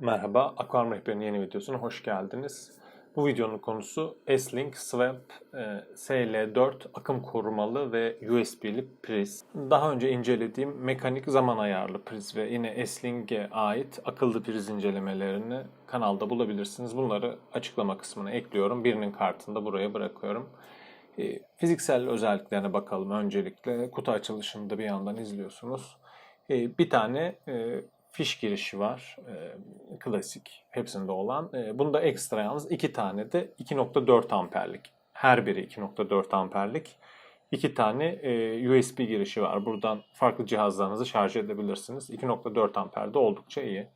Merhaba, Aquarium Rehberi'nin yeni videosuna hoş geldiniz. Bu videonun konusu S-Link Swap e, SL4 akım korumalı ve USB'li priz. Daha önce incelediğim mekanik zaman ayarlı priz ve yine S-Link'e ait akıllı priz incelemelerini kanalda bulabilirsiniz. Bunları açıklama kısmına ekliyorum. Birinin kartını buraya bırakıyorum. E, Fiziksel özelliklerine bakalım öncelikle. Kutu açılışını da bir yandan izliyorsunuz. E, Bir tane fiş girişi var. E, klasik hepsinde olan. E, bunda ekstra yalnız iki tane de 2.4 amperlik. Her biri 2.4 amperlik. İki tane e, USB girişi var. Buradan farklı cihazlarınızı şarj edebilirsiniz. 2.4 amper de oldukça iyi.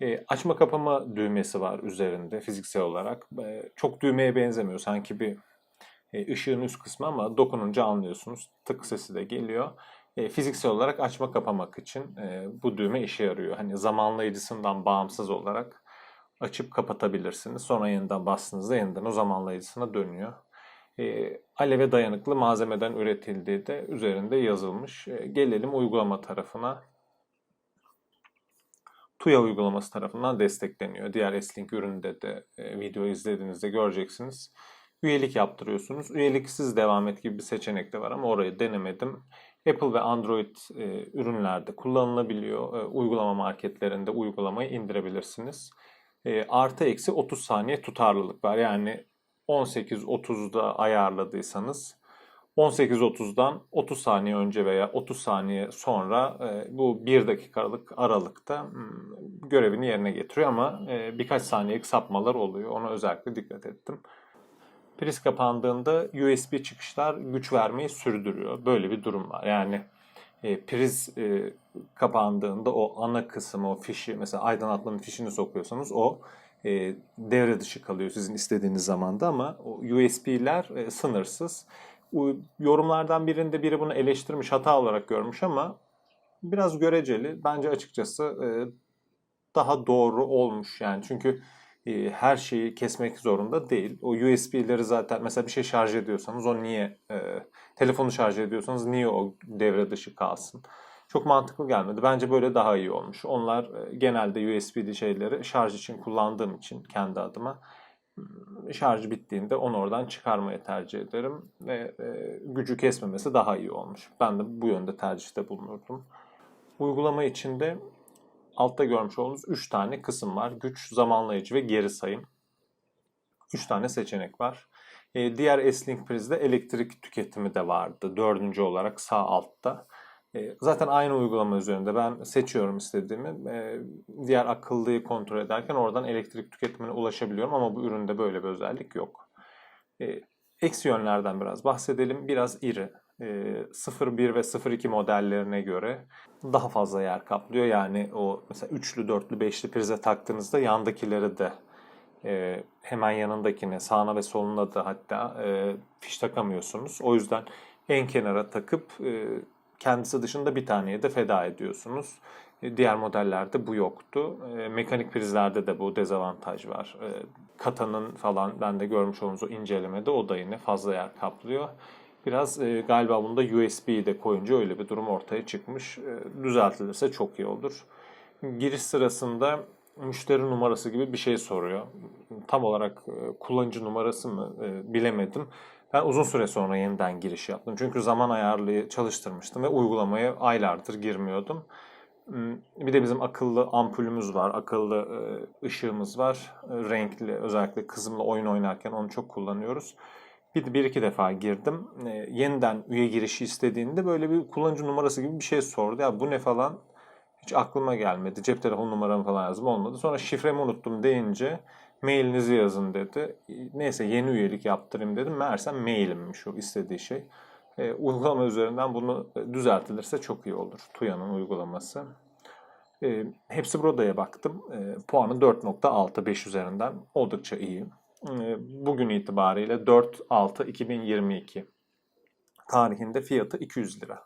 E, açma kapama düğmesi var üzerinde fiziksel olarak. E, çok düğmeye benzemiyor. Sanki bir e, ışığın üst kısmı ama dokununca anlıyorsunuz. Tık sesi de geliyor. E, fiziksel olarak açma kapamak için e, bu düğme işe yarıyor. Hani zamanlayıcısından bağımsız olarak açıp kapatabilirsiniz. Sonra yeniden bastığınızda yeniden o zamanlayıcısına dönüyor. E, aleve dayanıklı malzemeden üretildiği de üzerinde yazılmış. E, gelelim uygulama tarafına. TUYA uygulaması tarafından destekleniyor. Diğer S-Link üründe de e, video izlediğinizde göreceksiniz. Üyelik yaptırıyorsunuz. Üyeliksiz devam et gibi bir seçenek de var ama orayı denemedim. Apple ve Android e, ürünlerde kullanılabiliyor. E, uygulama marketlerinde uygulamayı indirebilirsiniz. E, artı eksi 30 saniye tutarlılık var. Yani 18.30'da ayarladıysanız 18.30'dan 30 saniye önce veya 30 saniye sonra e, bu 1 dakikalık aralıkta hmm, görevini yerine getiriyor ama e, birkaç saniyelik sapmalar oluyor. Ona özellikle dikkat ettim. Priz kapandığında USB çıkışlar güç vermeyi sürdürüyor. Böyle bir durum var. Yani e, priz e, kapandığında o ana kısmı, o fişi mesela aydınlatmanın fişini sokuyorsanız o e, devre dışı kalıyor sizin istediğiniz zamanda ama USB'ler e, sınırsız. U- yorumlardan birinde biri bunu eleştirmiş, hata olarak görmüş ama biraz göreceli. Bence açıkçası e, daha doğru olmuş yani çünkü e, her şeyi kesmek zorunda değil. O USB'leri zaten mesela bir şey şarj ediyorsanız o niye e, telefonu şarj ediyorsanız niye o devre dışı kalsın? Çok mantıklı gelmedi. Bence böyle daha iyi olmuş. Onlar e, genelde USB'li şeyleri şarj için kullandığım için kendi adıma m, şarj bittiğinde onu oradan çıkarmayı tercih ederim ve e, gücü kesmemesi daha iyi olmuş. Ben de bu yönde tercihte bulunurdum. Uygulama içinde altta görmüş olduğunuz 3 tane kısım var. Güç, zamanlayıcı ve geri sayım. 3 tane seçenek var. Ee, diğer S-Link prizde elektrik tüketimi de vardı. Dördüncü olarak sağ altta. Ee, zaten aynı uygulama üzerinde ben seçiyorum istediğimi. Ee, diğer akıllıyı kontrol ederken oradan elektrik tüketimine ulaşabiliyorum ama bu üründe böyle bir özellik yok. Ee, eksi yönlerden biraz bahsedelim. Biraz iri. Ee, 0.1 ve 0.2 modellerine göre daha fazla yer kaplıyor. Yani o mesela üçlü, dörtlü, beşli prize taktığınızda yandakileri de e, hemen yanındakine, sağına ve soluna da hatta e, fiş takamıyorsunuz. O yüzden en kenara takıp e, kendisi dışında bir taneye de feda ediyorsunuz. Diğer modellerde bu yoktu. Mekanik prizlerde de bu dezavantaj var. Kata'nın falan ben de görmüş olduğunuz o incelemede o da yine fazla yer kaplıyor. Biraz e, galiba bunda USB'yi de koyunca öyle bir durum ortaya çıkmış. E, düzeltilirse çok iyi olur. Giriş sırasında müşteri numarası gibi bir şey soruyor. Tam olarak e, kullanıcı numarası mı e, bilemedim. Ben uzun süre sonra yeniden giriş yaptım. Çünkü zaman ayarlıyı çalıştırmıştım ve uygulamaya aylardır girmiyordum. Hmm, Bir de bizim akıllı ampulümüz var, akıllı e, ışığımız var. E, Renkli, özellikle kızımla oyun oynarken onu çok kullanıyoruz. Bir, bir iki defa girdim. E, yeniden üye girişi istediğinde böyle bir kullanıcı numarası gibi bir şey sordu. Ya bu ne falan hiç aklıma gelmedi. Cep telefon numaramı falan yazdım olmadı. Sonra şifremi unuttum deyince mailinizi yazın dedi. Neyse yeni üyelik yaptırayım dedim. Meğersem mailimmiş o istediği şey. E, uygulama üzerinden bunu düzeltilirse çok iyi olur. TUYA'nın uygulaması. E, hepsi burada'ya baktım. E, puanı 4.6 5 üzerinden oldukça iyi. E, bugün itibariyle 4.6.2022 tarihinde fiyatı 200 lira.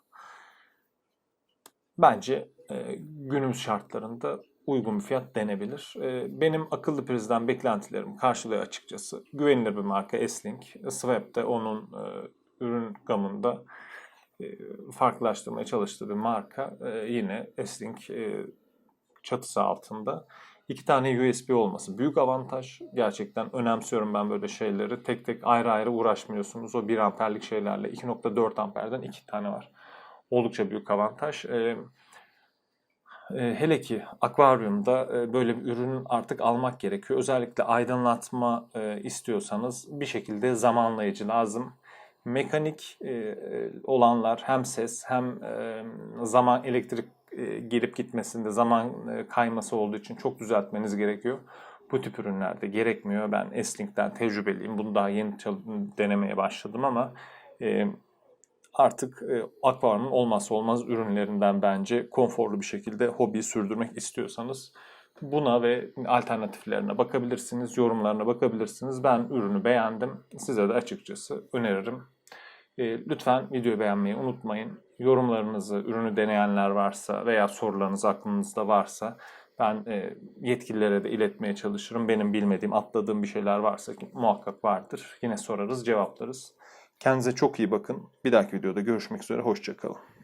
Bence e, günümüz şartlarında uygun bir fiyat denebilir. E, benim akıllı prizden beklentilerim karşılıyor açıkçası. Güvenilir bir marka S-Link. Swap de onun e, ürün gamında farklılaştırmaya çalıştığı bir marka. Yine S-Link çatısı altında. İki tane USB olması büyük avantaj. Gerçekten önemsiyorum ben böyle şeyleri. Tek tek ayrı ayrı uğraşmıyorsunuz. O 1 amperlik şeylerle 2.4 amperden iki tane var. Oldukça büyük avantaj. Ee, e, hele ki akvaryumda e, böyle bir ürün artık almak gerekiyor. Özellikle aydınlatma e, istiyorsanız bir şekilde zamanlayıcı lazım. Mekanik olanlar hem ses hem zaman elektrik e, gelip gitmesinde zaman e, kayması olduğu için çok düzeltmeniz gerekiyor. Bu tip ürünlerde gerekmiyor. Ben Eslink'ten tecrübeliyim. Bunu daha yeni denemeye başladım ama e, artık e, akvaryumun olmazsa olmaz ürünlerinden bence konforlu bir şekilde hobiyi sürdürmek istiyorsanız buna ve alternatiflerine bakabilirsiniz, yorumlarına bakabilirsiniz. Ben ürünü beğendim. Size de açıkçası öneririm. Lütfen videoyu beğenmeyi unutmayın. Yorumlarınızı, ürünü deneyenler varsa veya sorularınız aklınızda varsa ben e, yetkililere de iletmeye çalışırım. Benim bilmediğim, atladığım bir şeyler varsa ki muhakkak vardır. Yine sorarız, cevaplarız. Kendinize çok iyi bakın. Bir dahaki videoda görüşmek üzere. Hoşçakalın.